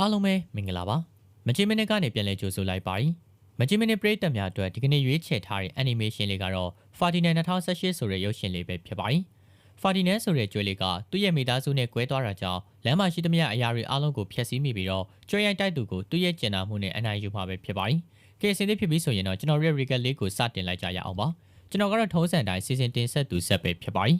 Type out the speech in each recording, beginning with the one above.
အားလုံးပဲမင်္ဂလာပါမချီမနစ်ကနေပြန်လည်ကြိုဆိုလိုက်ပါရီမချီမနစ်ပရိသတ်များအတွက်ဒီကနေ့ရွေးချယ်ထားတဲ့ animation လေးကတော့ Ferdinand 2018ဆိုတဲ့ရုပ်ရှင်လေးပဲဖြစ်ပါတယ် Ferdinand ဆိုတဲ့ကျွဲလေးကသူ့ရဲ့မိသားစုနဲ့ကွဲသွားတာကြောင့်လမ်းမရှိသမျှအရာတွေအားလုံးကိုဖျက်ဆီးမိပြီးတော့ကျွဲရိုက်တိုက်သူကိုသူ့ရဲ့ကျင်နာမှုနဲ့အနိုင်ယူမှာပဲဖြစ်ပါတယ်ကဲအစင်းသစ်ဖြစ်ပြီဆိုရင်တော့ကျွန်တော်ရဲ့ recap လေးကိုစတင်လိုက်ကြရအောင်ပါကျွန်တော်ကတော့ထုံးစံတိုင်းစီစဉ်တင်ဆက်သူဆက်ပဲဖြစ်ပါတယ်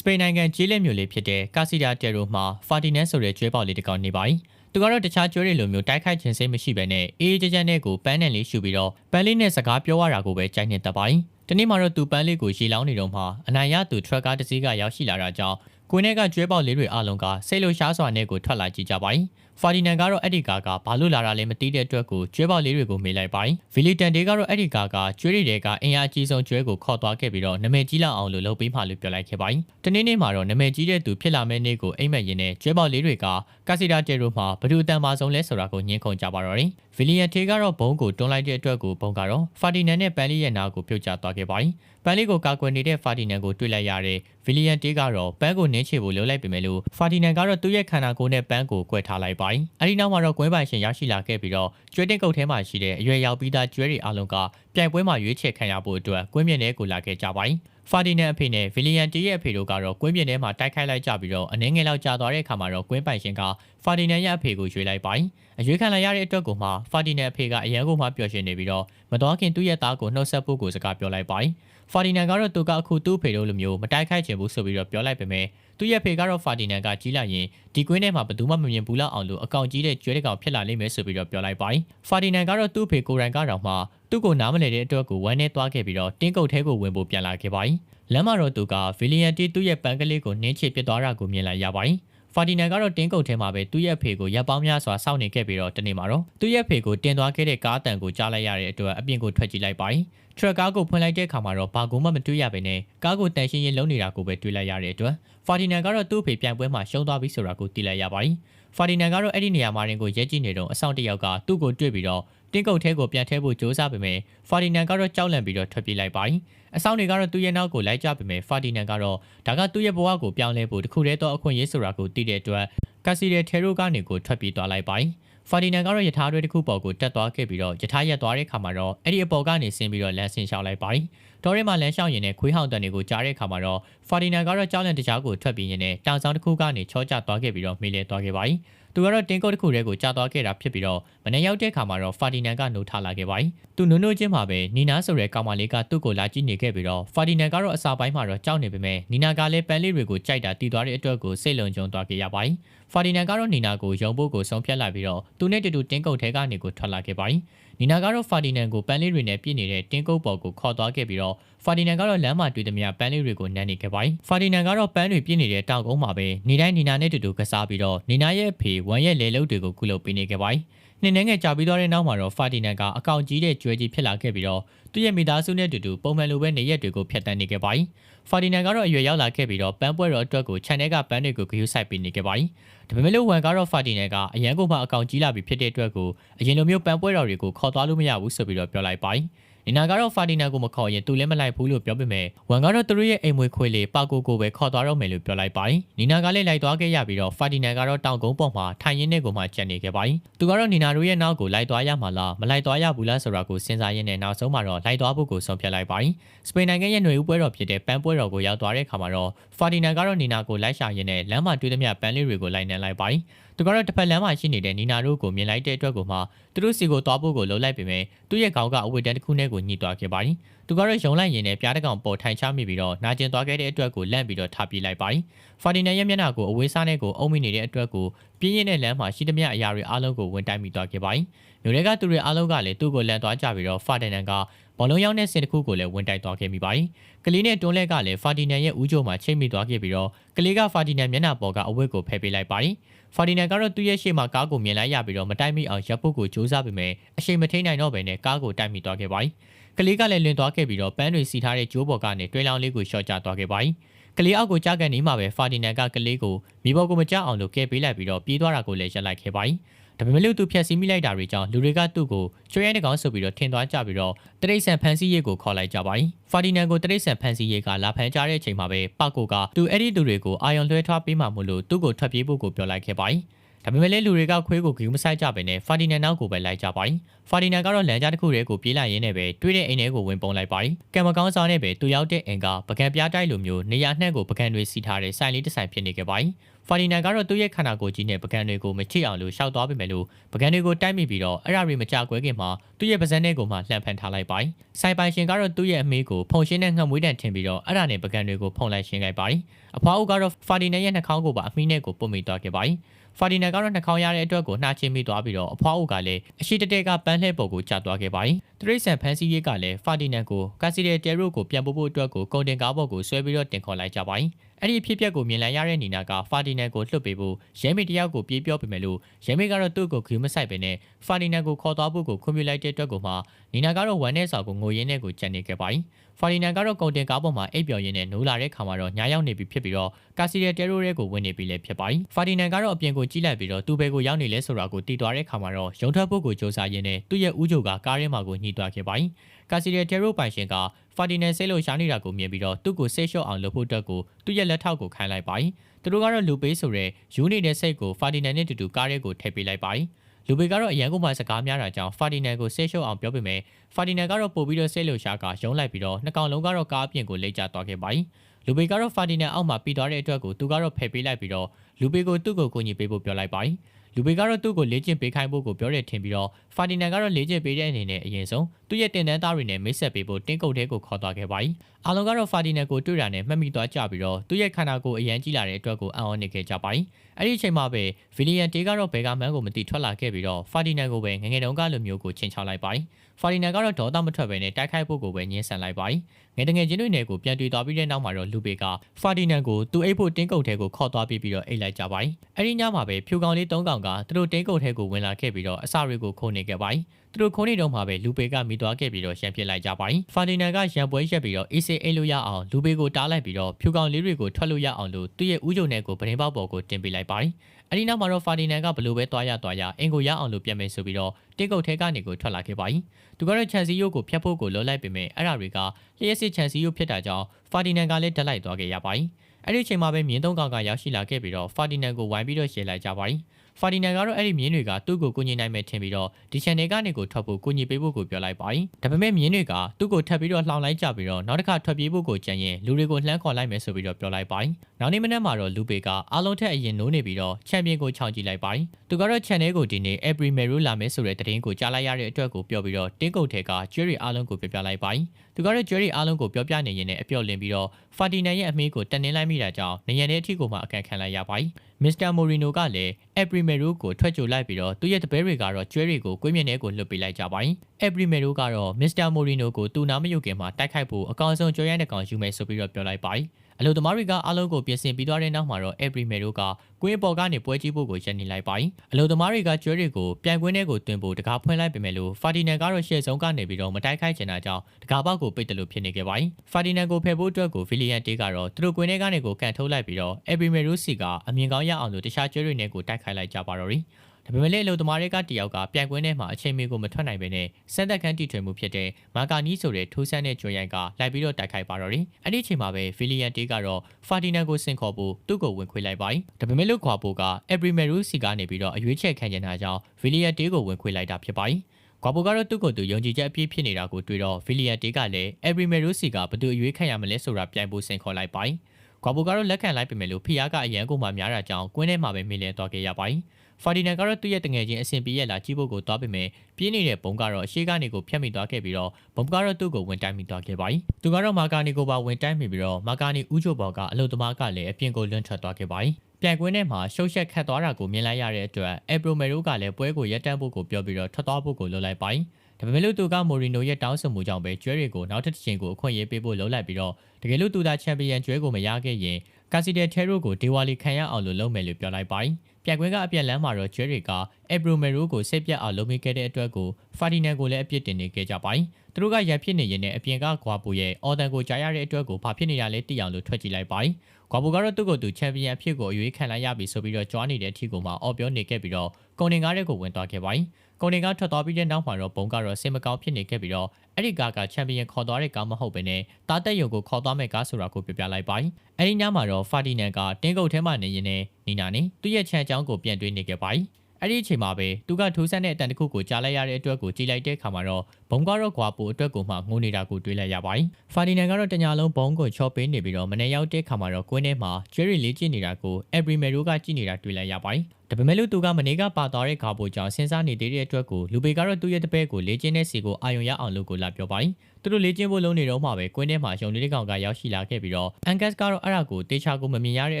စပိန်နိုင်ငံဂျေးလက်မြို့လေးဖြစ်တဲ့ကာစီတာတယ်ရိုမှာဖာဒီနန်ဆိုတဲ့ကျွဲပေါက်လေးတစ်ကောင်နေပါပြီ။သူကတော့တခြားကျွဲတွေလိုမျိုးတိုက်ခိုက်ခြင်းစိတ်မရှိဘဲနဲ့အေးအေးချမ်းချမ်းနဲ့ကိုပန်းနဲ့လေးရှူပြီးတော့ပန်းလေးနဲ့စကားပြောရတာကိုပဲကြိုက်နေတတ်ပါပြီ။ဒီနေ့မှာတော့သူပန်းလေးကိုရေလောင်းနေတော့မှအနိုင်ရသူထရက်ကားတစ်စီးကရောက်ရှိလာတာကြောင့်ကိုင်းထဲကကျွဲပေါက်လေးတွေအလုံးကစိတ်လှရှားစွာနဲ့ကိုထွက်လာကြည့်ကြပါပြီ။ ဖာဒီနန်ကတော့အဲ့ဒီကာကဘာလို့လာတာလဲမသိတဲ့အတွက်ကိုကျွဲပေါက်လေးတွေကိုမေးလိုက်ပါတယ်ဗီလီတန်ဒေးကတော့အဲ့ဒီကာကကျွဲတွေတဲကအင်အားကြီးဆုံးကျွဲကိုခေါ်သွားခဲ့ပြီးတော့နမဲကြီးလောက်အောင်လို့လုပ်ပေးမှလို့ပြောလိုက်ခဲ့ပါတယ်တနေ့နေ့မှာတော့နမဲကြီးတဲ့သူဖြစ်လာမယ့်နေ့ကိုအိမ်မက်ရင်းနဲ့ကျွဲပေါက်လေးတွေကကာစီတာတဲရိုမှာဘယ်သူအတန်ပါဆုံးလဲဆိုတာကိုညှင်းခုန်ကြပါတော့တယ်ဗီလီယန်ထေးကတော့ဘုံကိုတွန်းလိုက်တဲ့အတွက်ကိုဘုံကတော့ဖာဒီနန်နဲ့ပန်လီရဲ့နာကိုပြုတ်ကျသွားခဲ့ပါတယ်ပန်လီကိုကာကွယ်နေတဲ့ဖာဒီနန်ကိုတွေ့လိုက်ရတဲ့ီလီယန်တေးကတော့ပန်းကိုနင်းချေဖို့လှုပ်လိုက်ပေမဲ့လို့ဖာတီနန်ကတော့သူ့ရဲ့ခန္ဓာကိုယ်နဲ့ပန်းကိုကွဲထားလိုက်ပိုင်းအဲဒီနောက်မှာတော့ကွဲပိုင်ရှင်ရရှိလာခဲ့ပြီးတော့ကျွဲတင်ကုတ်ထဲမှာရှိတဲ့အရွယ်ရောက်ပြီးသားကျွဲတွေအလုံးကပြိုင်ပွဲမှာရွေးချယ်ခံရဖို့အတွက်ကွင်းမြင့်ထဲကိုလာခဲ့ကြပိုင်းဖာဒီနန်အဖေနဲ့ဗီလီယန်တီရဲ့အဖေတို့ကတော့ကွင်းပြင်ထဲမှာတိုက်ခိုက်လိုက်ကြပြီးတော့အနည်းငယ်လောက်ကြာသွားတဲ့အခါမှာတော့ကွင်းပိုင်ရှင်ကဖာဒီနန်ရဲ့အဖေကိုရွေးလိုက်ပိုင်းအရွေးခံလိုက်ရတဲ့အတွက်ကိုမှဖာဒီနန်အဖေကအရန်ကိုမှပျော်ရွှင်နေပြီးတော့မတော်ခင်သူ့ရဲ့သားကိုနှုတ်ဆက်ဖို့ကိုစကားပြောလိုက်ပိုင်း ဖာဒီနန်ကတော့သူကအခုသူ့ဖေတို့လိုမျိုးမတိုက်ခိုက်ချင်ဘူးဆိုပြီးတော့ပြောလိုက်ပေမဲ့သူ့ရဲ့ဖေကတော့ဖာဒီနန်ကကြီးလာရင်ဒီကွင်းထဲမှာဘယ်သူမှမမြင်ဘူးလောက်အောင်လို့အကောင်ကြီးတဲ့ကျွဲတကောင်ဖြစ်လာလိမ့်မယ်ဆိုပြီးတော့ပြောလိုက်ပါတယ်ဖာဒီနန်ကတော့သူ့ဖေကိုရန်ကတော့မှသူ့ကိုနားမလည်တဲ့အတွက်ကိုဝမ်းနဲ့သွားခဲ့ပြီးတော့တင်းကုတ်ထဲကိုဝင်ဖို့ပြန်လာခဲ့ပါတယ်လမ်းမှာတော့သူကဗီလီယန်တီသူ့ရဲ့ပန်ကလေးကိုနင်းချပစ်သွားတာကိုမြင်လိုက်ရပါတယ် ဖာဒီနန်ကတော့တင်းကုတ်ထဲမှာပဲသူ့ရဲ့ဖေကိုရပ်ပေါင်းများစွာစောင့်နေခဲ့ပြီးတော့တနေ့မှာတော့သူ့ရဲ့ဖေကိုတင်သွားခဲ့တဲ့ကားတန်ကိုကြားလိုက်ရတဲ့အတွက်အပြင်ကိုထွက်ကြည့်လိုက်ပါ යි ။ထရက်ကားကိုဖွင့်လိုက်တဲ့အခါမှာတော့ဘာကူမှမတွေ့ရဘဲနဲ့ကားကိုတန်ရှင်းရင်လုံးနေတာကိုပဲတွေ့လိုက်ရတဲ့အတွက်ဖာဒီနန်ကတော့သူ့ဖေပြိုင်ပွဲမှာရှုံးသွားပြီဆိုတာကိုသိလိုက်ရပါ යි ။ဖာဒီနန်ကတော့အဲ့ဒီနေရာမှာရင်ကိုရဲကြည့်နေတော့အဆောင်တစ်ယောက်ကသူ့ကိုတွေ့ပြီးတော့ တင်းကုတ်ထဲကိုပြန်ထည့်ဖို့ကြိုးစားပေမဲ့ဖာဒီနန်ကတော့ကြောက်လန့်ပြီးတော့ထွက်ပြေးလိုက်ပါတယ်။အဆောင်တွေကတော့သူ့ရဲ့နောက်ကိုလိုက်ကြပေမဲ့ဖာဒီနန်ကတော့ဒါကသူ့ရဲ့ဘဝကိုပြောင်းလဲဖို့တခုတည်းသောအခွင့်အရေးဆိုတာကိုသိတဲ့အတွက်ကက်စီရယ်ထဲရိုကနေကိုထွက်ပြေးသွားလိုက်ပါတယ်။ဖာဒီနန်ကတော့ယထာတွဲတစ်ခုပေါ်ကိုတက်သွားခဲ့ပြီးတော့ယထာရက်သွားတဲ့ခါမှာတော့အဲ့ဒီအပေါ်ကနေဆင်းပြီးတော့လမ်းဆင်းလျှောက်လိုက်ပါတယ်။ တော်ရဲမှာလမ်းလျှောက်ရင်နဲ့ခွေးဟောင်တန်တွေကိုကြားတဲ့အခါမှာတော့ဖာဒီနန်ကတော့ကြောက်လန့်တကြားကိုထွက်ပြေးရင်းနဲ့တောင်ဆောင်တစ်ခုကနေချောကျသွားခဲ့ပြီးတော့မေးလဲသွားခဲ့ပါပြီ။သူကတော့တင်ကုတ်တစ်ခုထဲကိုကြာသွားခဲ့တာဖြစ်ပြီးတော့မနေ့ရောက်တဲ့အခါမှာတော့ဖာဒီနန်ကနှုတ်ထလာခဲ့ပါပြီ။သူနုံနုံချင်းမှာပဲနီနာဆိုတဲ့ကောင်မလေးကသူ့ကိုလာကြည့်နေခဲ့ပြီးတော့ဖာဒီနန်ကတော့အစာပိုင်းမှာတော့ကြောက်နေပေမဲ့နီနာကလည်းပန်လေးတွေကိုကြိုက်တာတီးသွားတဲ့အတွက်ကိုစိတ်လုံခြုံသွားခဲ့ရပါပြီ။ဖာဒီနန်ကတော့နီနာကိုရုံဖို့ကိုဆုံးဖြတ်လိုက်ပြီးတော့သူနဲ့တူတူတင်ကုတ်ထဲကနေကိုထွက်လာခဲ့ပါပြီ။ နီနာကတော့ဖာဒီနန်ကိုပန်းလေးတွေနဲ့ပြည့်နေတဲ့တင်းကုတ်ပေါ်ကိုခေါ်သွားခဲ့ပြီးတော့ဖာဒီနန်ကတော့လမ်းမှာတွေ့သမျှပန်းလေးတွေကိုနမ်းနေခဲ့ပါ යි ။ဖာဒီနန်ကတော့ပန်းတွေပြည့်နေတဲ့တောင်ကုန်းမှာပဲနေတိုင်းနီနာနဲ့တူတူကစားပြီးတော့နီနာရဲ့အဖေဝမ်ရဲ့လေလုတ်တွေကိုကုလုပ်ပေးနေခဲ့ပါ යි ။ နှစ်နှဲငယ်ကြာပြီးသွားတဲ့နောက်မှာတော့ဖာတီနန်ကအကောင်ကြီးတဲ့ကျွဲကြီးဖြစ်လာခဲ့ပြီးတော့သူ့ရဲ့မိသားစုနဲ့အတူတူပုံမှန်လိုပဲနေရက်တွေကိုဖျက်ဆီးနေခဲ့ပါပြီ။ဖာတီနန်ကတော့အရွယ်ရောက်လာခဲ့ပြီးတော့ပန်းပွဲတော်အတွက်ကို channel ကပန်းတွေကိုဂရုစိုက်ပေးနေခဲ့ပါပြီ။ဒါပေမဲ့လို့ဝန်ကတော့ဖာတီနန်ကအရန်ကုန်မှာအကောင်ကြီးလာပြီးဖြစ်တဲ့အတွက်ကိုအရင်လိုမျိုးပန်းပွဲတော်တွေကိုခေါ်သွားလို့မရဘူးဆိုပြီးတော့ပြောလိုက်ပါပြီ။ နီနာကတော့ဖာဒီနန်ကိုမခေါ်ရင်သူလည်းမလိုက်ဘူးလို့ပြောပေမဲ့ဝမ်ကတော့သူတို့ရဲ့အိမ်မွေခွေလေးပါကိုကိုပဲခေါ်သွားတော့မယ်လို့ပြောလိုက်ပါတယ်နီနာကလည်းလိုက်သွားခဲ့ရပြီးတော့ဖာဒီနန်ကတော့တောင်ကုန်းပေါ်မှာထိုင်ရင်းနဲ့ကိုမှကြံနေခဲ့ပါတယ်သူကတော့နီနာတို့ရဲ့နောက်ကိုလိုက်သွားရမှာလားမလိုက်သွားရဘူးလားဆိုတာကိုစဉ်းစားရင်းနဲ့နောက်ဆုံးမှာတော့လိုက်သွားဖို့ကိုဆုံးဖြတ်လိုက်ပါတယ်စပိန်နိုင်ငံရဲ့ຫນွေဥပွဲတော်ဖြစ်တဲ့ပန်းပွဲတော်ကိုရောက်သွားတဲ့အခါမှာတော့ဖာဒီနန်ကတော့နီနာကိုလိုက်ရှာရင်းနဲ့လမ်းမှာတွေ့သမျှပန်းလေးတွေကိုလိုက်နှံလိုက်ပါတယ် သူကတော့တစ်ဖက်လမ်းမှာရှိနေတဲ့နီနာတို့ကိုမြင်လိုက်တဲ့အတွက်ကိုမှသူတို့စီကိုသွားဖို့ကိုလှုပ်လိုက်ပေမဲ့သူ့ရဲ့ခေါင်းကအဝတ်တန်းတစ်ခုနဲ့ကိုညှိသွားခဲ့ပါသည်။သူကတော့ယုံလိုက်ရင်နဲ့ပြားတကောင်ပေါ်ထိုင်ချမိပြီးတော့နာကျင်သွားခဲ့တဲ့အတွက်ကိုလန့်ပြီးတော့ထားပြေးလိုက်ပါသည်။ဖာဒီနန်ရဲ့မျက်နှာကိုအဝေးစားနဲ့ကိုအုံမိနေတဲ့အတွက်ကိုပြင်းရင်းတဲ့လမ်းမှာရှိသမျှအရာတွေအားလုံးကိုဝင်တိုက်မိသွားခဲ့ပါသည်။ မြို့တွေကသူတွေအားလုံးကလည်းသူ့ကိုလန့်သွားကြပြီးတော့ဖာဒီနန်ကဘောလုံးရောက်တဲ့စင်တစ်ခုကိုလည်းဝင်တိုက်သွားခဲ့မိပါသည်။ကလေးနဲ့တွန်းလက်ကလည်းဖာဒီနန်ရဲ့ဦးချိုမှာချိတ်မိသွားခဲ့ပြီးတော့ကလေးကဖာဒီနန်မျက်နှာပေါ်ကအဝတ်ကိုဖယ်ပေးလိုက်ပါသည်။ဖာဒီနန်ကတော့သူ့ရဲ့ရှေ့မှာကားကိုမြင်လိုက်ရပြီးတော့မတိုက်မိအောင်ရပ်ဖို့ကိုကြိုးစားပေမဲ့အရှိန်မထိန်နိုင်တော့ဘဲနဲ့ကားကိုတိုက်မိသွားခဲ့ပါသည်။ကလေးကလည်းလွင်သွားခဲ့ပြီးတော့ပန်းတွေစီထားတဲ့ကျိုးပေါ်ကနေတွဲလောင်းလေးကိုရှော့ချသွားခဲ့ပါသည်။ကလေးအောက်ကိုကြားကန်နေမှာပဲဖာဒီနန်ကကလေးကိုမိဘကိုမကြောက်အောင်လို့ကဲပေးလိုက်ပြီးတော့ပြေးသွားတာကိုလည်းရပ်လိုက်ခဲ့ပါတယ် ဒါပေမဲ့လို့သူဖြတ်စည်းမိလိုက်တာတွေကြောင့်လူတွေကသူ့ကိုချွေးရဲတကောင်ဆိုပြီးတော့ထင်သွားကြပြီးတော့တရိတ်ဆန်ဖန်စီရေးကိုခေါ်လိုက်ကြပါတယ်။ဖာဒီနန်ကိုတရိတ်ဆန်ဖန်စီရေးကလာဖန်ကြတဲ့အချိန်မှာပဲပကိုကသူအဲ့ဒီသူတွေကိုအာယုံလွှဲထွားပေးမှမို့လို့သူ့ကိုထွက်ပြေးဖို့ကိုပြောလိုက်ခဲ့ပါတယ်။ဒါပေမဲ့လည်းလူတွေကခွေးကိုဂူးမဆိုင်ကြဘဲနဲ့ဖာဒီနန်နောက်ကိုပဲလိုက်ကြပါတယ်။ဖာဒီနန်ကတော့လမ်းကြားတစ်ခုတည်းကိုပြေးလိုက်ရင်းနဲ့ပဲတွေးတဲ့အိမ်ထဲကိုဝင်ပုံလိုက်ပါတယ်။ကံမကောင်းစားနဲ့ပဲသူရောက်တဲ့အင်ကပကံပြားတိုက်လိုမျိုးနေရာနှံ့ကိုပကံတွေစီထားတဲ့ဆိုင်လေးတစ်ဆိုင်ဖြစ်နေခဲ့ပါတယ်။ ဖာဒီနန်ကတော့သူ့ရဲ့ခန္ဓာကိုယ်ကြီးနဲ့ပကံတွေကိုမချိအောင်လို့ရှောက်သွားပြီမဲ့လို့ပကံတွေကိုတိုက်မိပြီးတော့အဲ့ဒါတွေမကြကွဲခင်မှာသူ့ရဲ့ပါဇက်နဲ့ကိုမှလှန်ဖန်ထားလိုက်ပါတယ်။ဆိုင်ပိုင်ရှင်ကတော့သူ့ရဲ့အမေးကိုဖုန်ရှင်းနဲ့ငှက်မွေးတန်ထင်ပြီးတော့အဲ့ဒါနဲ့ပကံတွေကိုဖုန်လိုက်ရှင်းခဲ့ပါတယ်။အဖွားအုပ်ကတော့ဖာဒီနန်ရဲ့နှာခေါင်းကိုပါအမီးနဲ့ကိုပုတ်မိသွားခဲ့ပါတယ်။ဖာဒီနန်ကတော့နှာခေါင်းရတဲ့အတွက်ကိုနှာချင်းမိသွားပြီးတော့အဖွားအုပ်ကလည်းအရှိတတဲကပန်းလှဲပုံကိုကျသွားခဲ့ပါတယ်။တရိတ်ဆန်ဖန်စီရေးကလည်းဖာဒီနန်ကိုကာစီရဲတဲရိုကိုပြန်ပို့ဖို့အတွက်ကိုကုန်တင်ကားပေါ်ကိုဆွဲပြီးတော့တင်ခေါ်လိုက်ကြပါတယ်။ အဲ့ဒီအဖြစ်အပျက်ကိုမြင်လိုက်ရတဲ့နီနာကဖာဒီနန်ကိုလှုပ်ပေးဖို့ရဲမေတယောက်ကိုပြေးပြောပြမယ်လို့ရဲမေကတော့သူ့ကိုခူးမဆိုင်ပဲနဲ့ဖာဒီနန်ကိုခေါ်သွားဖို့ကိုခွင့်ပြုလိုက်တဲ့အတွက်ကိုမှနီနာကတော့ဝမ်းနဲ့စာကိုငိုရင်းနဲ့ကိုကြံနေခဲ့ပါတယ်။ဖာဒီနန်ကတော့ကုန်တင်ကားပေါ်မှာအိပ်ပျော်ရင်းနဲ့နိုးလာတဲ့ခါမှာတော့ညာရောက်နေပြီဖြစ်ပြီးတော့ကာစီရဲတဲရိုရဲကိုဝင်နေပြီလည်းဖြစ်ပါတယ်။ဖာဒီနန်ကတော့အပြင်ကိုကြည့်လိုက်ပြီးတော့သူ့ဘက်ကိုရောက်နေလဲဆိုတာကိုတီးသွားတဲ့ခါမှာတော့ရုံထွက်ဖို့ကိုစ조사ရင်းနဲ့သူ့ရဲ့ဥကြိုကကားထဲမှာကိုညှိသွားခဲ့ပါတယ်။ ကာစီရဲတဲရိုပိုင်ရှင်ကဖာဒီနန်ဆေးလို့ရှားနေတာကိုမြင်ပြီးတော့သူ့ကိုဆေးလျှော့အောင်လုပ်ဖို့အတွက်ကိုသူ့ရဲ့လက်ထောက်ကိုခိုင်းလိုက်ပါတယ်။သူတို့ကတော့လူပေးဆိုတဲ့ယူနေတဲ့စိတ်ကိုဖာဒီနန်နဲ့တူတူကားထဲကိုထည့်ပေးလိုက်ပါတယ်။လူပေကတော့အရန်ကိုမှစကားများတာကြောင့်ဖာဒီနန်ကိုဆေးရှုပ်အောင်ပြောပေမဲ့ဖာဒီနန်ကတော့ပို့ပြီးတော့ဆေးလှရှားကရုံးလိုက်ပြီးတော့နှစ်ကောင်လုံးကတော့ကားအပြင်ကိုလိမ့်ကျသွားခဲ့ပါတယ်။လူပေကတော့ဖာဒီနန်အောက်မှာပြီးသွားတဲ့အတွက်ကိုသူကတော့ဖယ်ပေးလိုက်ပြီးတော့လူပေကိုသူ့ကိုကူညီပေးဖို့ပြောလိုက်ပါတယ်။ လူပေကတော့သူ့ကိုလေ့ကျင့်ပေးခိုင်းဖို့ကိုပြောတဲ့ထင်ပြီးတော့ဖာဒီနန်ကတော့လေ့ကျင့်ပေးတဲ့အနေနဲ့အရင်ဆုံးသူ့ရဲ့တင်တန်းသားတွေနဲ့မိတ်ဆက်ပေးဖို့တင်းကုတ်တဲကိုခေါ်သွားခဲ့ပါတယ်။အားလုံးကတော့ဖာဒီနန်ကိုတွေ့တာနဲ့မှတ်မိသွားကြပြီးတော့သူ့ရဲ့ခန္ဓာကိုယ်အရန်ကြီးလာတဲ့အတွက်ကိုအံ့ဩနေခဲ့ကြပါတယ်။အဲ့ဒီအချိန်မှာပဲဗီလီယန်တေကတော့ဘယ်ကမှန်းကိုမသိထွက်လာခဲ့ပြီးတော့ဖာဒီနန်ကိုပဲငငယ်တုန်းကလိုမျိုးကိုချင်းချောက်လိုက်ပါတယ်။ဖာဒီနန်ကတော့ဒေါသမထွက်ပဲနဲ့တိုက်ခိုက်ဖို့ကိုပဲညှင်းဆန်လိုက်ပါတယ်။ငယ်တငယ်ချင်းတွေနဲ့ကိုပြန်တွေ့သွားပြီးတဲ့နောက်မှာတော့လူပေကဖာဒီနန်ကိုသူ့အိတ်ဖို့တင်းကုတ်ထဲကိုခေါ်သွားပြီးပြီးတော့အိတ်လိုက်ကြပါတယ်။အဲ့ဒီညမှာပဲဖြူကောင်လေး၃ကောင်ကောင်ကသူတို့တင်းကုတ်ထဲကိုဝင်လာခဲ့ပြီးတော့အစာတွေကိုခုန်နေခဲ့ပါတယ်။သူတို့ခုန်နေတော့မှပဲလူပေကမိသွားခဲ့ပြီးတော့ရန်ပြစ်လိုက်ကြပါတယ်။ဖာဒီနန်ကရန်ပွဲရက်ပြီးတော့အေးစေးအိတ်လို့ရအောင်လူပေကိုတားလိုက်ပြီးတော့ဖြူကောင်လေးတွေကိုထွက်လို့ရအောင်လို့သူ့ရဲ့ဥယုံနဲ့ကိုပရင်ပေါက်ပေါ်ကိုတင်ပေးလိုက်ပါတယ်။အဲဒီနောက်မှာတော့ဖာဒီနန်ကဘလို့ပဲသွားရသွားရအင်ကိုရအောင်လို့ပြန်မယ်ဆိုပြီးတော့တင်းကုတ်ထဲကနေကိုထွက်လာခဲ့ပါတယ်။သူကတော့ခြံစည်းရိုးကိုဖျက်ဖို့ကိုလှုပ်လိုက်ပေမဲ့အဲ့ဒါတွေကလျှက်စစ်ခြံစည်းရိုးဖြစ်တာကြောင့်ဖာဒီနန်ကလည်းတက်လိုက်သွားခဲ့ရပါတယ်။အဲ့ဒီအချိန်မှာပဲမြင်းသုံးကောင်ကရောက်ရှိလာခဲ့ပြီးတော့ဖာဒီနန်ကိုဝိုင်းပြီးတော့ရှေ့လိုက်ကြပါတယ်။ ဖာဒီနန်ကတော့အဲ့ဒီမြင်းတွေကသူ့ကိုကူညီနိုင်မယ်ထင်ပြီးတော့ဒီ channel ကနေကိုထွက်ဖို့ကူညီပေးဖို့ကိုပြောလိုက်ပါရင်ဒါပေမဲ့မြင်းတွေကသူ့ကိုထပ်ပြီးတော့လှောင်လိုက်ကြပြီးတော့နောက်တစ်ခါထွက်ပြေးဖို့ကိုကြံရင်လူတွေကိုလှမ်းခေါ်လိုက်မယ်ဆိုပြီးတော့ပြောလိုက်ပါရင်နောက်နေ့မနက်မှာတော့လူပေကအားလုံးထက်အရင်နိုးနေပြီးတော့ချန်ပီယံကိုခြောက်ကြည့်လိုက်ပါရင်သူကတော့ channel ကိုဒီနေ့ April Meru လာမယ်ဆိုတဲ့သတင်းကိုကြားလိုက်ရတဲ့အတွက်ကိုပြောပြီးတော့တင်းကုတ်ထဲကကျွေးရီအားလုံးကိုပြပြလိုက်ပါရင်သူကတော့ Jerry အားလုံးကိုပြောပြနေရင်လည်းအပြော့လင်းပြီးတော့ Ferdinand ရဲ့အမေးကိုတန်နှင်းလိုက်မိတာကြောင့်နေရတဲ့အထီကိုမှအကန်ခံလိုက်ရပါတယ်။ Mr. Morino ကလည်း April Mero ကိုထွက်ကြိုလိုက်ပြီးတော့သူ့ရဲ့တပည့်တွေကတော့ Jerry ကိုကွင်းမြင်ထဲကိုလွှတ်ပေးလိုက်ကြပါတယ်။ April Mero ကတော့ Mr. Morino ကိုသူနာမယုတ်ခင်မှာတိုက်ခိုက်ဖို့အကောင်ဆုံးကြိုးရိုင်းတဲ့ကောင်ယူမယ်ဆိုပြီးတော့ပြောလိုက်ပါတယ်။ အလို့သမားတွေကအားလုံးကိုပြင်ဆင်ပြီးသွားတဲ့နောက်မှာတော့ Every Mero ကကွင်းပေါ်ကနေပွဲကြီးဖို့ကိုရက်နေလိုက်ပါ යි အလို့သမားတွေကကျွဲတွေကိုပြန်ကွင်းထဲကိုတွင်ဖို့တကားဖွင့်လိုက်ပေမဲ့လို့ Ferdinand ကတော့ရှေ့ဆုံးကနေပြီးတော့မတိုက်ခိုက်ချင်တာကြောင့်တကားပေါက်ကိုပိတ်တယ်လို့ဖြစ်နေခဲ့ပါ යි Ferdinand ကိုဖယ်ဖို့အတွက်ကို Villian တေးကတော့သူတို့ကွင်းထဲကနေကိုကန်ထုတ်လိုက်ပြီးတော့ Every Mero စီကအမြင်ကောင်းရအောင်လို့တခြားကျွဲတွေနဲ့ကိုတိုက်ခိုက်လိုက်ကြပါတော့တယ် ဒါပေမဲ့လည်းအလုပ်သမားတွေကတယောက်ကပြိုင်ပွဲထဲမှာအချိန်မီကိုမထွက်နိုင်ပေနဲ့စံသက်ခန်းတီထွင်မှုဖြစ်တဲ့မာကာနီဆိုတဲ့ထိုးဆန်းတဲ့ကြွရိုက်ကလိုက်ပြီးတော့တိုက်ခိုက်ပါတော့တယ်။အဲ့ဒီအချိန်မှာပဲဗီလီယန်တေးကတော့ဖာတီနန်ကိုစင်ခေါ်ဖို့သူ့ကိုဝင်ခွေလိုက်ပါတယ်။ဒါပေမဲ့လို့ခွာဖို့ကအက်ဘရီမဲရူစီကနေပြီးတော့အရွေးချယ်ခံကျင်တာကြောင့်ဗီလီယန်တေးကိုဝင်ခွေလိုက်တာဖြစ်ပါတယ်။ကွာပိုကတော့သူ့ကိုယ်သူယုံကြည်ချက်အပြည့်ဖြစ်နေတာကိုတွေ့တော့ဗီလီယန်တေးကလည်းအက်ဘရီမဲရူစီကဘသူအရွေးခံရမလဲဆိုတာပြိုင်ဖို့စင်ခေါ်လိုက်ပါတယ်။ကွာပိုကတော့လက်ခံလိုက်ပေမဲ့လို့ဖိအားကအရန်ကိုမှများတာကြောင့်ကွင်းထဲမှာပဲမေ့လည်သွားခဲ့ရပါတယ်။ ဖာဒီနန်ကတော့သူ့ရဲ့တငယ်ချင်းအဆင်ပြေရလာကြီးဖို့ကိုသွားပေမဲ့ပြင်းနေတဲ့ဘုံကတော့ရှေ့ကနေကိုဖျက်မိသွားခဲ့ပြီးတော့ဘုံကတော့သူ့ကိုဝင်တိုက်မိသွားခဲ့ပါပြီ။သူကတော့မာကာနီကိုပါဝင်တိုက်မိပြီးတော့မာကာနီဥချိုဘော်ကအလုသမားကလည်းအပြင်ကိုလွန်ထွက်သွားခဲ့ပါပြီ။ပြန်ကွင်းထဲမှာရှုပ်ရှက်ခတ်သွားတာကိုမြင်လိုက်ရတဲ့အတွက်အေပရိုမေရိုကလည်းပွဲကိုရပ်တန့်ဖို့ကိုပြောပြီးတော့ထွက်သွားဖို့ကိုလိုလိုက်ပါပြီ။ဒါပေမဲ့လို့သူကမိုရီနိုရဲ့တောင်းဆိုမှုကြောင့်ပဲကျွဲတွေကိုနောက်ထပ်တစ်ချိန်ကိုအခွင့်အရေးပေးဖို့လှုပ်လိုက်ပြီးတော့တကယ်လို့သူသာချန်ပီယံကျွဲကိုမရခဲ့ရင် ကာစီတယ်ထဲရိုကိုဒေဝါလီခံရအောင်လို့လုပ်မယ်လို့ပြောလိုက်ပါတယ်။ပြက်ကွင်းကအပြက်လမ်းမှာတော့ဂျယ်ရီကအက်ဘရိုမီရိုကိုစိတ်ပြတ်အောင်လုပ်မိခဲ့တဲ့အတွက်ကိုဖာဒီနန်ကိုလည်းအပြစ်တင်နေခဲ့ကြပါတယ်။သူတို့ကရန်ဖြစ်နေရင်လည်းအပြင်ကကွာပူရဲ့အော်တန်ကိုကြားရတဲ့အတွက်ကိုဘာဖြစ်နေတာလဲသိအောင်လို့ထွက်ကြည့်လိုက်ပါတယ်။ကွာပူကတော့သူ့ကိုယ်သူချန်ပီယံအဖြစ်ကိုအရွေးခံလိုက်ရပြီဆိုပြီးတော့ကြွားနေတဲ့အထီကိုမှအော်ပြောနေခဲ့ပြီးတော့ကုံတင်ကားတဲ့ကိုဝင်သွားခဲ့ပါတယ်။ ကုံတင်ကားထွက်သွားပြီးတဲ့နောက်မှာတော့ဘုံကတော့စင်မကောင်းဖြစ်နေခဲ့ပြီးတော့အဲ့ဒီကားကချန်ပီယံခေါ်သွားတဲ့ကားမဟုတ်ဘဲနဲ့တားတက်ယုံကိုခေါ်သွားမဲ့ကားဆိုတာကိုပြပြလိုက်ပါတယ်။အဲ့ဒီညမှာတော့ဖာဒီနန်ကတင်းကုတ်ထဲမှာနေရင်နဲ့နီနာနေသူ့ရဲ့ခြံချောင်းကိုပြန်တွေးနေခဲ့ပါတယ်။ အဲ့ဒီအချိန်မှာပဲသူကထိုးဆန်းတဲ့အတန်တစ်ခုကိုကြားလိုက်ရတဲ့အတွက်ကိုကြည်လိုက်တဲ့အခါမှာတော့ဘုံကတော့ကွာပူအတွက်ကိုမှငိုနေတာကိုတွေးလိုက်ရပါတယ်။ဖာဒီနန်ကတော့တညာလုံးဘုံကိုချော့ပေးနေပြီးတော့မနေရောက်တဲ့အခါမှာတော့ကွင်းထဲမှာဂျယ်ရီလေးကြည့်နေတာကိုအက်ဘရီမယ်ရိုကကြည့်နေတာတွေ့လိုက်ရပါတယ်။ဒါပေမဲ့လို့သူကမနေ့ကပါသွားတဲ့ခါပိုကြောင့်စဉ်းစားနေသေးတဲ့အတွက်ကိုလူပေကတော့သူ့ရဲ့တပည့်ကိုလေ့ကျင့်တဲ့စီကိုအာယုံရအောင်လို့ကိုလာပြောပါတယ်။သူတို့လေ့ကျင့်ဖို့လုပ်နေတော့မှပဲကွင်းထဲမှာရုံလေးတစ်ကောင်ကရောက်ရှိလာခဲ့ပြီးတော့အန်ဂတ်ကတော့အဲ့ဒါကိုတေချာကိုမမြင်ရတဲ့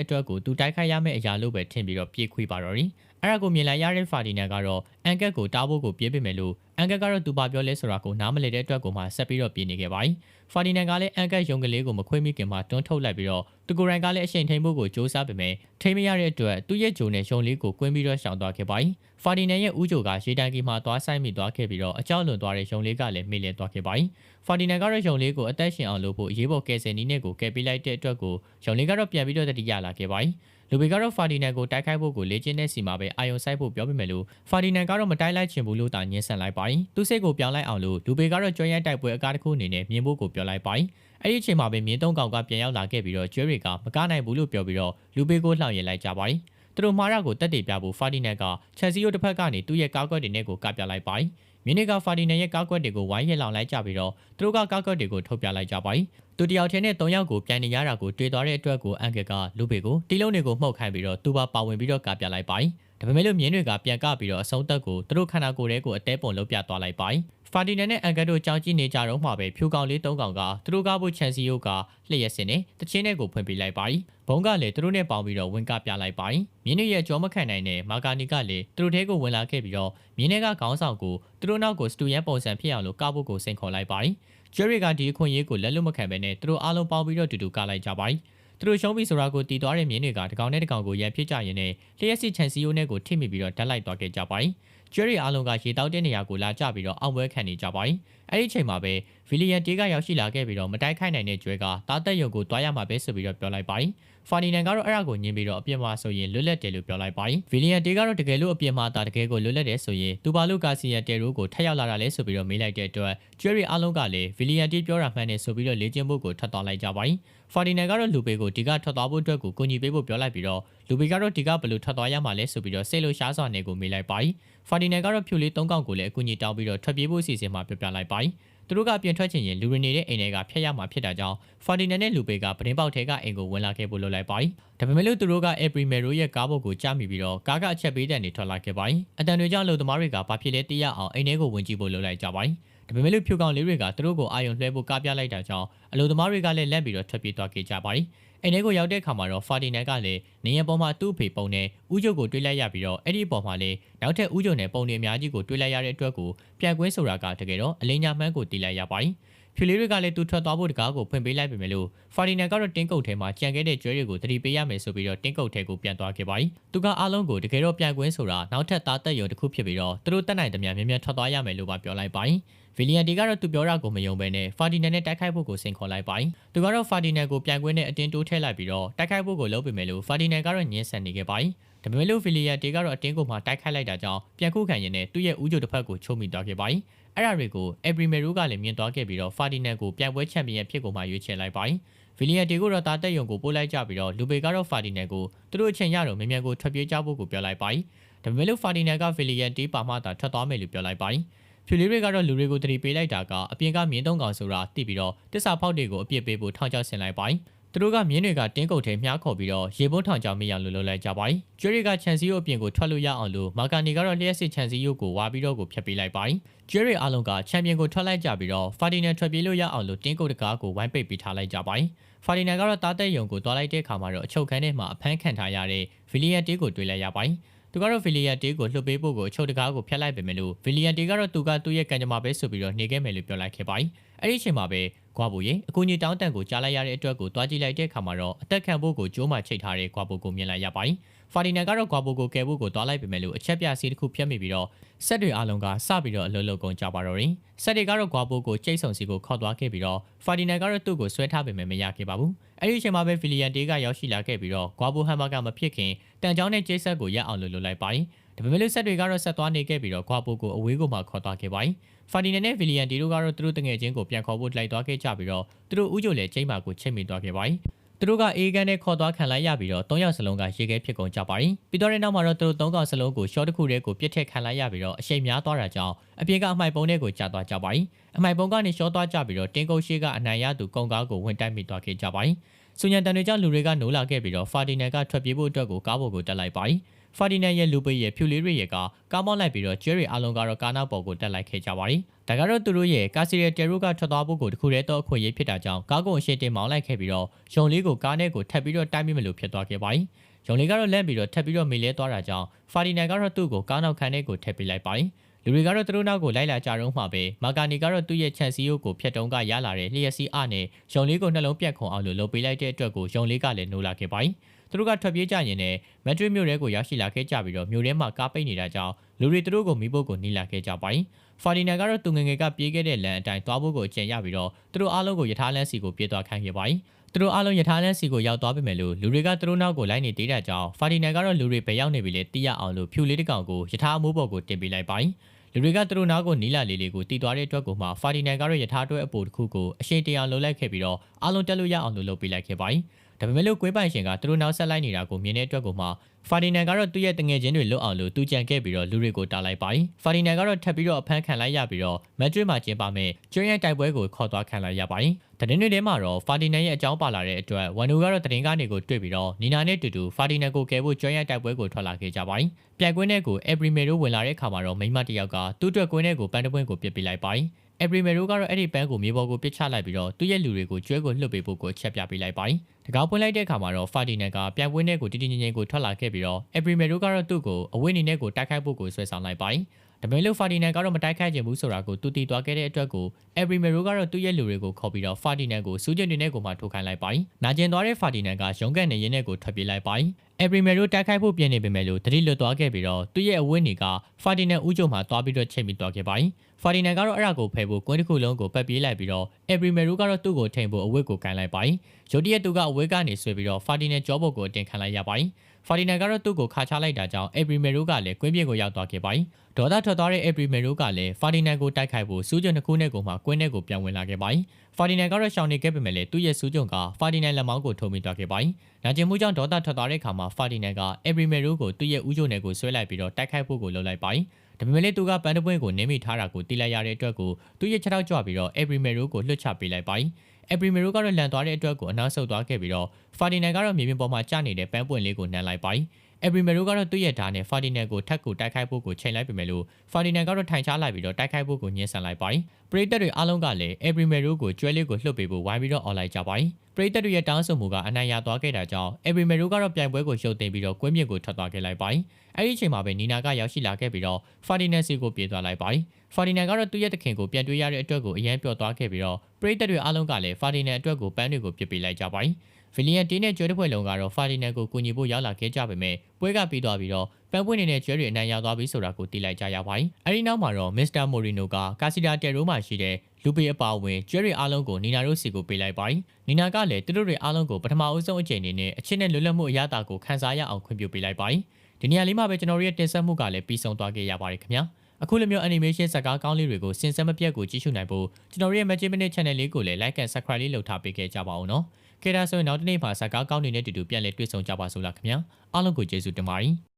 အတွက်ကိုသူတိုက်ခိုက်ရမယ့်အရာလို့ပဲထင်ပြီးတော့ပြေးခွေပါတော့တယ်။ အဲ့ဒါကိုမြင်လိုက်ရတဲ့ဖာဒီနန်ကတော့အန်ကတ်ကိုတားဖို့ကိုပြေးပေမဲ့လို့အန်ကတ်ကတော့သူပါပြောလဲဆိုတာကိုနားမလည်တဲ့အတွက်ကိုမှဆက်ပြီးတော့ပြေးနေခဲ့ပါတယ်။ဖာဒီနန်ကလည်းအန်ကတ်ရုံကလေးကိုမခွေးမိခင်မှာတွန်းထုတ်လိုက်ပြီးတော့သူကိုယ်တိုင်ကလည်းအရှိန်ထိန်ဖို့ကိုစ조사ပေမဲ့ထိန်မရတဲ့အတွက်သူ့ရဲ့ဂျုံနဲ့ရုံလေးကိုကွင်းပြီးတော့ရှောင်သွားခဲ့ပါတယ်။ဖာဒီနန်ရဲ့ဦးဂျိုကရေတိုင်ကြီးမှာသွားဆိုင်မိသွားခဲ့ပြီးတော့အကြောက်လွန်သွားတဲ့ရုံလေးကလည်းမေ့လည်သွားခဲ့ပါတယ်။ဖာဒီနန်ကတော့ရုံလေးကိုအသက်ရှင်အောင်လုပ်ဖို့အရေးပေါ်ကယ်ဆယ်နည်းနဲ့ကိုကယ်ပေးလိုက်တဲ့အတွက်ကိုရုံလေးကတော့ပြန်ပြီးတော့တတိယလာခဲ့ပါတယ်။ လူဘေကတော့ဖာဒီနန်ကိုတိုက်ခိုက်ဖို့ကိုလေ့ကျင့်တဲ့စီမှာပဲအာယုံဆိုင်ဖို့ပြောပြမယ်လို့ဖာဒီနန်ကတော့မတိုက်လိုက်ချင်ဘူးလို့တာညှင်းဆန်လိုက်ပါတယ်သူစိတ်ကိုပြောင်းလိုက်အောင်လို့လူဘေကတော့ကျွမ်းရိုက်တိုက်ပွဲအကားတစ်ခုအနေနဲ့မြင်ဖို့ကိုပြောလိုက်ပါတယ်အဲ့ဒီအချိန်မှာပဲမြင်းတုံးကောင်ကပြန်ရောက်လာခဲ့ပြီးတော့ကျွဲတွေကမကားနိုင်ဘူးလို့ပြောပြီးတော့လူဘေကိုလှောင်ရလိုက်ကြပါတယ်သူတို့မှားရကိုတက်တည်ပြဖို့ဖာဒီနန်ကချက်စီယိုတစ်ဖက်ကနေသူ့ရဲ့ကားကွက်တွေနဲ့ကိုကပြလိုက်ပါတယ် မြင်းတွေကဖာဒီနန်ရဲ့ကားကွက်တွေကိုဝိုင်းရလောင်လိုက်ကြပြီးတော့သူတို့ကကားကွက်တွေကိုထုတ်ပြလိုက်ကြပါတယ်သူတယောက်တည်းနဲ့၃ယောက်ကိုပြန်နေရတာကိုတွေ့သွားတဲ့အတွက်ကိုအန်ကယ်ကလူပေကိုတီလုံးတွေကိုမှုတ်ခိုင်းပြီးတော့သူပါပါဝင်ပြီးတော့ကပြလိုက်ပါတယ်ဒါပေမဲ့လို့မြင်းတွေကပြန်ကပြီးတော့အဆုံးသက်ကိုသူတို့ခန္ဓာကိုယ်ထဲကိုအသေးပုံလုပ်ပြသွားလိုက်ပါတယ် ဖာဒီနန်နဲ့အန်ကယ်တို့ကြောင်းကြည့်နေကြတော့မှပဲဖြူကောင်လေး၃ကောင်ကသူတို့ကားဖို့ချန်စီယိုကလျှက်ရစင်နဲ့တချင်းနဲ့ကိုဖွင့်ပြလိုက်ပါတယ်ဘုံကလည်းသူတို့နဲ့ပေါင်းပြီးတော့ဝင်ကပြလိုက်ပါတယ်မြင်းတွေရဲ့ကြောမခံနိုင်တဲ့မာကာနီကလည်းသူတို့ထဲကိုဝင်လာခဲ့ပြီးတော့မြင်းတွေကခေါင်းဆောင်ကိုသူတို့နောက်ကိုစတူယန်ပုံစံဖြစ်အောင်လို့ကားဖို့ကိုစိန်ခေါ်လိုက်ပါတယ်ဂျယ်ရီကဒီအခွင့်အရေးကိုလက်လွတ်မခံဘဲနဲ့သူတို့အားလုံးပေါင်းပြီးတော့တူတူကလိုက်ကြပါတယ်သူတို့ရှုံးပြီးဆိုတာကိုတည်သွားတဲ့မြင်းတွေကတကောင်နဲ့တကောင်ကိုရန်ဖြစ်ကြရင်နဲ့လျှက်စစ်ချန်စီယိုနဲ့ကိုထိမိပြီးတော့ဓာတ်လိုက်သွားခဲ့ကြပါတ ယ်။ဂျယ်ရီအားလုံးကရေတောက်တဲ့နေရာကိုလာကြပြီးတော့အောင်ပွဲခံနေကြပါတယ်။အဲ့ဒီအချိန်မှာပဲဗီလီယန်တေးကရောက်ရှိလာခဲ့ပြီးတော့မတိုက်ခိုက်နိုင်တဲ့ကျွဲကတားတက်ရုံကိုတွားရမှာပဲဆိုပြီးတော့ပြောလိုက်ပါတယ်။ဖာနီနန်ကတော့အဲ့ဒါကိုညင်ပြီးတော့အပြစ်မှာဆိုရင်လွတ်လပ်တယ်လို့ပြောလိုက်ပါတယ်။ဗီလီယန်တေးကတော့တကယ်လို့အပြစ်မှာတာတကယ်ကိုလွတ်လပ်တယ်ဆိုရင်သူဘာလို့ကာစီယန်တေရိုကိုထက်ရောက်လာတာလဲဆိုပြီးတော့မေးလိုက်တဲ့အတွက်ဂျယ်ရီအားလုံးကလည်းဗီလီယန်တေးပြောတာမှန်တယ်ဆိုပြီးတော့လေ့ကျင့်ဖို့ကိုထပ်သွားလိုက်ကြပါတယ်။ ဖာဒီနန်ကတော့လူပေကိုဒီကထွက်သွားဖို့အတွက်ကိုကိုညီပေးဖို့ပြောလိုက်ပြီးတော့လူပေကတော့ဒီကဘယ်လိုထွက်သွားရမှာလဲဆိုပြီးတော့စိတ်လို့ရှားစွာနေကိုမေးလိုက်ပါတယ်။ဖာဒီနန်ကတော့ဖြူလေး၃កောင်ကိုလည်းအကူအညီတောင်းပြီးတော့ထွက်ပြေးဖို့အစီအစဉ်မှာပြပြလိုက်ပါတယ်။ သူတို့ကအပြင်ထွက်ချင်ရင်လူရင်းနေတဲ့အိမ်တွေကဖျက်ရမှာဖြစ်တာကြောင့်ဖာဒီနန်နဲ့လူပေကပဒင်းပေါက်ထဲကအိမ်ကိုဝင်လာခဲ့ဖို့လုပ်လိုက်ပါတယ်။ဒါပေမဲ့လို့သူတို့ကအေပရီမယ်ရိုရဲ့ကားဘုတ်ကိုကြားမိပြီးတော့ကားကအချက်ပေးတဲ့နေထွက်လာခဲ့ပါတယ်။အတန်တွေကြောင့်လူသမားတွေကဘာဖြစ်လဲသိရအောင်အိမ်ထဲကိုဝင်ကြည့်ဖို့လုပ်လိုက်ကြပါတယ်။ဒါပေမဲ့လို့ဖြူကောင်လေးတွေကသူတို့ကိုအာယုံလွှဲဖို့ကားပြလိုက်တာကြောင့်အလူသမားတွေကလည်းလက်ပြီးတော့ထွက်ပြေးသွားခဲ့ကြပါတယ်။ အိမ်ထဲကိုရောက်တဲ့အခါမှာတော့ဖာဒီနန်ကလည်းနေရပေါ်မှာသူ့အဖေပုံနဲ့ဥကျုပ်ကိုတွေ့လိုက်ရပြီးတော့အဲ့ဒီပေါ်မှာလည်းနောက်ထပ်ဥကျုပ်နဲ့ပုံတွေအများကြီးကိုတွေ့လိုက်ရတဲ့အတွက်ကိုပြန်ကွင်းဆိုတာကတကယ်တော့အလင်းညာမှန်းကိုတီးလိုက်ရပါတယ်။ဖြူလေးတွေကလည်းသူထွက်သွားဖို့တကားကိုဖွင့်ပေးလိုက်ပေမဲ့လို့ဖာဒီနန်ကတော့တင်းကုတ်ထဲမှာကြံခဲ့တဲ့ကျွဲတွေကိုသတိပေးရမယ်ဆိုပြီးတော့တင်းကုတ်ထဲကိုပြန်သွားခဲ့ပါတယ်။သူကအားလုံးကိုတကယ်တော့ပြန်ကွင်းဆိုတာနောက်ထပ်သားသက်ရုံတစ်ခုဖြစ်ပြီးတော့သူတို့တက်နိုင်သမျှမြန်မြန်ထွက်သွားရမယ်လို့ပါပြောလိုက်ပါတယ်။ ဗီလီယန်တီကတော့သူပြောတာကိုမယုံဘဲနဲ့ဖာဒီနန်နဲ့တိုက်ခိုက်ဖို့ကိုစင်ခေါ်လိုက်ပါတယ်။သူကတော့ဖာဒီနန်ကိုပြန်ကွင်းနဲ့အတင်းတိုးထည့်လိုက်ပြီးတော့တိုက်ခိုက်ဖို့ကိုလုပ်ပေမဲ့လို့ဖာဒီနန်ကတော့ညှင်းဆန်နေခဲ့ပါတယ်။ဒါပေမဲ့လို့ဗီလီယန်တီကတော့အတင်းကိုမှတိုက်ခိုက်လိုက်တာကြောင့်ပြန်ခုခံရင်းနဲ့သူ့ရဲ့ဦးကျိုတစ်ဖက်ကိုချုံမိသွားခဲ့ပါတယ်။အဲ့ဒါတွေကိုအက်ဘရီမယ်ရိုကလည်းမြင်သွားခဲ့ပြီးတော့ဖာဒီနန်ကိုပြိုင်ပွဲချန်ပီယံဖြစ်ကိုမှရွေးချယ်လိုက်ပါတယ်။ဗီလီယန်တီကိုတော့တာတက်ယုံကိုပို့လိုက်ကြပြီးတော့လူပေကတော့ဖာဒီနန်ကိုသူတို့အချိန်ရတော့မြန်မြန်ကိုထွက်ပြေးကြဖို့ကိုပြောလိုက်ပါတယ်။ဒါပေမဲ့လို့ဖာဒီနန်ကဗီလီယန်တီပါမှသာထွက်သွားမယ်လို့ပြောလိုက်ပါတယ်။ ဖြူလေးတွေကတော့လူတွေကိုတတိပေးလိုက်တာကအပြင်ကမြင်းတုံးကောင်ဆိုတာသိပြီးတော့တစ္ဆာဖောက်တွေကိုအပြစ်ပေးဖို့ထောင်ချဆင်လိုက်ပါတယ်။သူတို့ကမြင်းတွေကတင်းကုတ်ထဲမြားခေါ်ပြီးတော့ရေပုံးထောင်ကြောင်မိရလို့လုပ်လိုက်ကြပါတယ်။ကျွေရီကချန်စီယိုအပြင်ကိုထွက်လို့ရအောင်လို့မာကာနီကတော့လျှက်စစ်ချန်စီယိုကိုဝါပြီးတော့ကိုဖျက်ပေးလိုက်ပါတယ်။ကျွေရီအားလုံးကချန်ပီယံကိုထွက်လိုက်ကြပြီးတော့ဖာဒီနန်ထွက်ပြေးလို့ရအောင်လို့တင်းကုတ်တကားကိုဝိုင်းပိတ်ပေးထားလိုက်ကြပါတယ်။ဖာဒီနန်ကတော့တားတဲ့ယုံကိုတွားလိုက်တဲ့အခါမှာတော့အချုပ်ခန်းထဲမှာအဖမ်းခံထားရတဲ့ဗီလီယန်တေးကိုတွေ့လိုက်ရပါတယ်။ သူကတော့ဗီလီယန်တေးကိုလှုပ်ပေးဖို့ကိုအချုပ်တကားကိုဖျက်လိုက်ပေမဲ့လို့ဗီလီယန်တေးကတော့သူကသူ့ရဲ့ကံကြမ္မာပဲဆိုပြီးတော့နေခဲ့မယ်လို့ပြောလိုက်ခဲ့ပါတယ်။အဲ့ဒီအချိန်မှာပဲဖကွာပိုရေအကူအညီတောင်းတန်ကိုကြားလိုက်ရတဲ့အတွက်ကိုတွားကြည့်လိုက်တဲ့အခါမှာတော့အသက်ခံဖို့ကိုကြိုးမှချိတ်ထားတဲ့ကွာပိုကိုမြင်လိုက်ရပါတယ် ဖာဒီနန်ကတော့ကွာပိုကိုကယ်ဖို့ကိုတွားလိုက်ပေမဲ့လို့အချက်ပြစီးတစ်ခုဖြတ်မိပြီးတော့ဆက်တွေအားလုံးကစပြီးတော့အလုံးလုံးကုန်ကြပါတော့တယ်ဆက်တွေကတော့ကွာပိုကိုကျိတ်ဆုံစီကိုခေါက်သွားခဲ့ပြီးတော့ဖာဒီနန်ကတော့သူ့ကိုဆွဲထားပေမဲ့မရခဲ့ပါဘူးအဲ့ဒီအချိန်မှာပဲဗီလီယန်တေးကရောက်ရှိလာခဲ့ပြီးတော့ကွာပိုဟမ်ဘာကမဖြစ်ခင်တန်ချောင်းနဲ့ကျိတ်ဆက်ကိုရက်အောင်လုပ်လုပ်လိုက်ပါတယ်ဒါပေမဲ့လို့ဆက်တွေကတော့ဆက်သွားနေခဲ့ပြီးတော့ကွာပိုကိုအဝေးကိုမှခေါ်သွားခဲ့ပါတယ်ဖာဒီနန်နဲ့ဗီလီယန်တီတို့ကတော့သူတို့တငယ်ချင်းကိုပြန်ခေါ်ဖို့လိုက်သွားခဲ့ကြပြီးတော့သူတို့ဥကြိုလည်းချိန်မာကိုချိန်မိသွားခဲ့ပါတယ် သူတို့ကအေးကန်နဲ့ခေါ်သွားခံလိုက်ရပြီးတော့၃ယောက်စလုံးကရေခဲဖြစ်ကုန်ကြပါတယ်ပြီးတော့တဲ့နောက်မှာတော့သူတို့၃ကောင်စလုံးကိုရှော့တစ်ခုတည်းကိုပြစ်ထက်ခံလိုက်ရပြီးတော့အရှိန်များသွားတာကြောင့်အပြင်ကအမိုက်ပုံးတွေကိုကြာသွားကြပါတယ်အမိုက်ပုံးကနေရှော့သွားကြပြီးတော့တင်းကုတ်ရှိကအနိုင်ရသူကုံကားကိုဝင်တိုက်မိသွားခဲ့ကြပါတယ်ဆူညံတန်တွေကြောင့်လူတွေကနိုးလာခဲ့ပြီးတော့ဖာဒီနန်ကထွက်ပြေးဖို့အတွက်ကိုကားပေါ်ကိုတက်လိုက်ပါတယ် ဖာဒီနန်ရဲ့လူပိရဲ့ဖြူလေးတွေရဲ့ကကားမောင်းလိုက်ပြီးတော့ဂျယ်ရီအားလုံးကတော့ကားနောက်ပေါ်ကိုတက်လိုက်ခဲ့ကြပါတယ်။ဒါကတော့သူတို့ရဲ့ကာစီရီတဲရိုကထွက်သွားဖို့ကိုတခုတည်းတော့အခွင့်အရေးဖြစ်တာကြောင့်ကားကိုအရှိတင်မောင်းလိုက်ခဲ့ပြီးတော့ရုံလေးကိုကားနဲ့ကိုထပ်ပြီးတော့တိုက်မိမလို့ဖြစ်သွားခဲ့ပါတယ်။ရုံလေးကတော့လန့်ပြီးတော့ထပ်ပြီးတော့မေလဲသွားတာကြောင့်ဖာဒီနန်ကတော့သူ့ကိုကားနောက်ခန်းထဲကိုထည့်ပေးလိုက်ပါတယ်။လူတွေကတော့သူတို့နောက်ကိုလိုက်လာကြတော့မှပဲမာကာနီကတော့သူ့ရဲ့ခြံစည်းရိုးကိုဖျက်တုံးကရလာတဲ့လျှက်စီးအနဲ့ရုံလေးကိုနှလုံးပြတ်ခုံအောင်လို့လုပ်ပေးလိုက်တဲ့အတွက်ကိုရုံလေးကလည်းနိုးလာခဲ့ပါတယ်။ သူတို့ကထွက်ပြေးကြရင်လည်းမက်ဒရစ်မြို့ထဲကိုရောက်ရှိလာခဲ့ကြပြီးတော့မြို့ထဲမှာကားပိတ်နေတာကြောင့်လူတွေသူတို့ကိုမိဖို့ကိုနီးလာခဲ့ကြပါတယ်။ဖာဒီနန်ကတော့သူငယ်ငယ်ကပြေးခဲ့တဲ့လမ်းအတိုင်းသွားဖို့ကိုအကြံရပြီးတော့သူတို့အားလုံးကိုယထာလန်းစီကိုပြေးသွားခိုင်းခဲ့ပါတယ်။သူတို့အားလုံးယထာလန်းစီကိုရောက်သွားပြီမဲ့လို့လူတွေကသူတို့နောက်ကိုလိုက်နေသေးတဲ့ကြောင့်ဖာဒီနန်ကတော့လူတွေပဲရောက်နေပြီလေတိရအောင်လို့ဖြူလေးတစ်ကောင်ကိုယထာအမိုးပေါ်ကိုတင်ပေးလိုက်ပါတယ်။လူတွေကသူတို့နားကိုနီလာလေးလေးကိုတီးသွားတဲ့အတွက်ကိုမှဖာဒီနန်ကတော့ယထာတွဲအပိုတစ်ခုကိုအရှိန်တရာလှုပ်လိုက်ခဲ့ပြီးတော့အားလုံးတက်လို့ရအောင်လို့လုပ်ပေးလိုက်ခဲ့ပါတယ်။ ဒါပေမဲ့လို့ကွင်းပိုင်ရှင်ကသူတို့နောက်ဆက်လိုက်နေတာကိုမြင်တဲ့အတွက်ကိုမှဖာဒီနန်ကတော့သူ့ရဲ့တငယ်ချင်းတွေလွတ်အောင်လို့သူကြံခဲ့ပြီးတော့လူတွေကိုတားလိုက်ပါတယ်။ဖာဒီနန်ကတော့ထပ်ပြီးတော့အဖမ်းခံလိုက်ရပြီးတော့မက်ဒရစ်မှာကျင်းပမဲ့ကျွန်းရဲ့တိုက်ပွဲကိုခေါ်သွားခံလိုက်ရပါတယ်။တရင်တွေထဲမှာတော့ဖာဒီနန်ရဲ့အကြောင်းပါလာတဲ့အတွက်ဝန်ဒိုကတော့တရင်ကနေကိုတွေ့ပြီးတော့နီနာနဲ့တူတူဖာဒီနန်ကိုကယ်ဖို့ကျွန်းရဲ့တိုက်ပွဲကိုထွက်လာခဲ့ကြပါတယ်။ပြိုင်ကွင်းထဲကိုအက်ဘရီမေရိုဝင်လာတဲ့အခါမှာတော့မိမတယောက်ကသူ့အတွက်ကွင်းထဲကိုပန်းတပွင့်ကိုပြစ်ပေးလိုက်ပါတယ်။ အက်ဘရီမေရိုကတော့အဲ့ဒီပန်းကိုမြေပေါ်ကိုပစ်ချလိုက်ပြီးတော့သူ့ရဲ့လူတွေကိုကျွဲကိုလှုပ်ပေးဖို့ကိုချက်ပြပေးလိုက်ပါတယ်။တကောက်ပွင့်လိုက်တဲ့အခါမှာတော့ဖာဒီနန်ကပြိုင်ပွဲနဲ့ကိုတည်တည်ငြိမ်ငြိမ်ကိုထွက်လာခဲ့ပြီးတော့အက်ဘရီမေရိုကတော့သူ့ကိုအဝိနေနဲ့ကိုတိုက်ခိုက်ဖို့ကိုဆွဲဆောင်လိုက်ပါတယ်။ ဒါပေမဲ့လို့ဖာဒီနန်ကတော့မတိုက်ခိုက်ချင်ဘူးဆိုတာကိုသူတည်သွားခဲ့တဲ့အတွက်ကိုအက်ဘရီမေရိုကတော့သူ့ရဲ့လူတွေကိုခေါ်ပြီးတော့ဖာဒီနန်ကိုစူးကျင်တွေနဲ့ကိုမှထိုးခိုင်းလိုက်ပါတယ်။နာကျင်သွားတဲ့ဖာဒီနန်ကရုံးကန်နေရင်းနဲ့ကိုထွက်ပြေးလိုက်ပါတယ်။အက်ဘရီမေရိုတိုက်ခိုက်ဖို့ပြင်နေပေမဲ့လို့တတိလွတ်သွားခဲ့ပြီးတော့သူ့ရဲ့အဝိနေကဖာဒီနန်ဦးကျုံမှာသွားပြီးတော့ချိန်ပြီးသွားခဲ့ပါတယ်။ဖာဒီနန်ကတော့အဲ့ဒါကိုဖယ်ဖို့ကွင်းတစ်ခုလုံးကိုပတ်ပြေးလိုက်ပြီးတော့အက်ဘရီမယ်ရူကတော့သူ့ကိုထိန်ဖို့အဝတ်ကိုကန်လိုက်ပါတယ်။ရုတ်တရက်သူကအဝတ်ကနေဆွဲပြီးတော့ဖာဒီနန်ကြောဘုတ်ကိုတင်ခံလိုက်ရပါတယ်။ ဖာဒီနန်ကတော့သူ့ကိုခါချလိုက်တာကြောင့်အက်ဘရီမယ်ရူကလည်းကွင်းပြင်ကိုရောက်သွားခဲ့ပါတယ်။ဒေါသထွက်သွားတဲ့အက်ဘရီမယ်ရူကလည်းဖာဒီနန်ကိုတိုက်ခိုက်ဖို့စူးကြုံတစ်ခုနဲ့ကိုမှကွင်းထဲကိုပြန်ဝင်လာခဲ့ပါတယ်။ဖာဒီနန်ကတော့ရှောင်နေခဲ့ပေမဲ့လည်းသူ့ရဲ့စူးကြုံကဖာဒီနန်လက်မောင်းကိုထုံမိသွားခဲ့ပါတယ်။နာကျင်မှုကြောင့်ဒေါသထွက်သွားတဲ့အခါမှာဖာဒီနန်ကအက်ဘရီမယ်ရူကိုသူ့ရဲ့ဥကြုံနဲ့ကိုဆွဲလိုက်ပြီးတော့တိုက်ခိုက်ဖို့ကိုလှုံ့လိုက်ပါတယ်။ဒါပေမဲ့လည်းသူကပန်းတပွင့်ကိုနင်းမိထားတာကိုတိလိုက်ရတဲ့အတွက်ကိုသူ့ရဲ့ခြေထောက်ကြွပြီးတော့ Every Mero ကိုလွှတ်ချပေးလိုက်ပါတယ်။ Every Mero ကတော့လန်သွားတဲ့အတွက်ကိုအနားဆုပ်သွားခဲ့ပြီးတော့ Ferdinand ကတော့မြေပြင်ပေါ်မှာကျနေတဲ့ပန်းပွင့်လေးကိုနှမ်းလိုက်ပါတယ်။ Every Mero ကတော့သူ့ရဲ့ဓာတ်နဲ့ Ferdinand ကိုထပ်ကိုတိုက်ခိုက်ဖို့ကိုချိန်လိုက်ပေမဲ့လို့ Ferdinand ကတော့ထိုင်ချလိုက်ပြီးတော့တိုက်ခိုက်ဖို့ကိုညှင်းဆန်လိုက်ပါတယ်။ပရိသတ်တွေအားလုံးကလည်း Every Mero ကိုကျွဲလေးကိုလှုပ်ပေးဖို့ဝိုင်းပြီးတော့អော်လိုက်ကြပါတယ်။ပရိသတ်တွေရဲ့တောင်းဆိုမှုကအနိုင်ရသွားခဲ့တာကြောင့် Every Mero ကတော့ပြိုင်ပွဲကိုရှုပ်တင်ပြီးတော့ကွင်းမြင့်ကိုထွက်သွားခဲ့လိုက်ပါတယ်။ အဲ့ဒီအချိန်မှာပဲနီနာကရောက်ရှိလာခဲ့ပြီးတော့ဖာဒီနန်စီကိုပြေးသွားလိုက်ပါတယ်ဖာဒီနန်ကတော့သူ့ရဲ့တခင်ကိုပြန်တွေ့ရတဲ့အတွက်ကိုအရန်ပျော့သွားခဲ့ပြီးတော့ပရိသတ်တွေအားလုံးကလည်းဖာဒီနန်အတွက်ကိုပန်းတွေကိုပြစ်ပေးလိုက်ကြပါတယ်ဗီလီယန်တင်းနဲ့ကျွဲတစ်ဖွဲ့လုံးကတော့ဖာဒီနန်ကိုကူညီဖို့ရောက်လာခဲ့ကြပေမဲ့ပွဲကပြီးသွားပြီးတော့ပန်းပွင့်နေတဲ့ကျွဲတွေအနိုင်ရသွားပြီဆိုတာကိုသိလိုက်ကြရပါတယ်။အဲဒီနောက်မှာတော့မစ္စတာမိုရီနိုကကာစီတာတယ်ရိုမှာရှိတဲ့လူပေအပါအဝင်ကျွဲတွေအားလုံးကိုနီနာတို့စီကိုပေးလိုက်ပါတယ်။နီနာကလည်းသူတို့တွေအားလုံးကိုပထမအဦးဆုံးအကြိမ်အနေနဲ့အချင်းနဲ့လွတ်လပ်မှုအရသာကိုခန်းစားရအောင်ခွင့်ပြုပေးလိုက်ပါတယ်။ ဒီနေရာလေးမှာပဲကျွန်တော်တို့ရဲ့တင်ဆက်မှုကလည်းပြီးဆုံးသွားခဲ့ရပါတယ်ခင်ဗျာအခုလိုမျိုး animation ဇာတ်ကားကောင်းလေးတွေကိုစင်စက်မပြတ်ကိုကြည့်ရှုနိုင်ဖို့ကျွန်တော်တို့ရဲ့ Magic Minute Channel လေးကိုလည်း like and subscribe လေးလုပ်ထားပေးခဲ့ကြပါဦးနော်ခေတ္တဆိုရင်နောက်တစ်နေ့မှာဇာတ်ကားကောင်းနေတဲ့တူတူပြန်လည်တွေ့ဆုံကြပါစို့လားခင်ဗျာအားလုံးကိုကျေးဇူးတင်ပါတယ်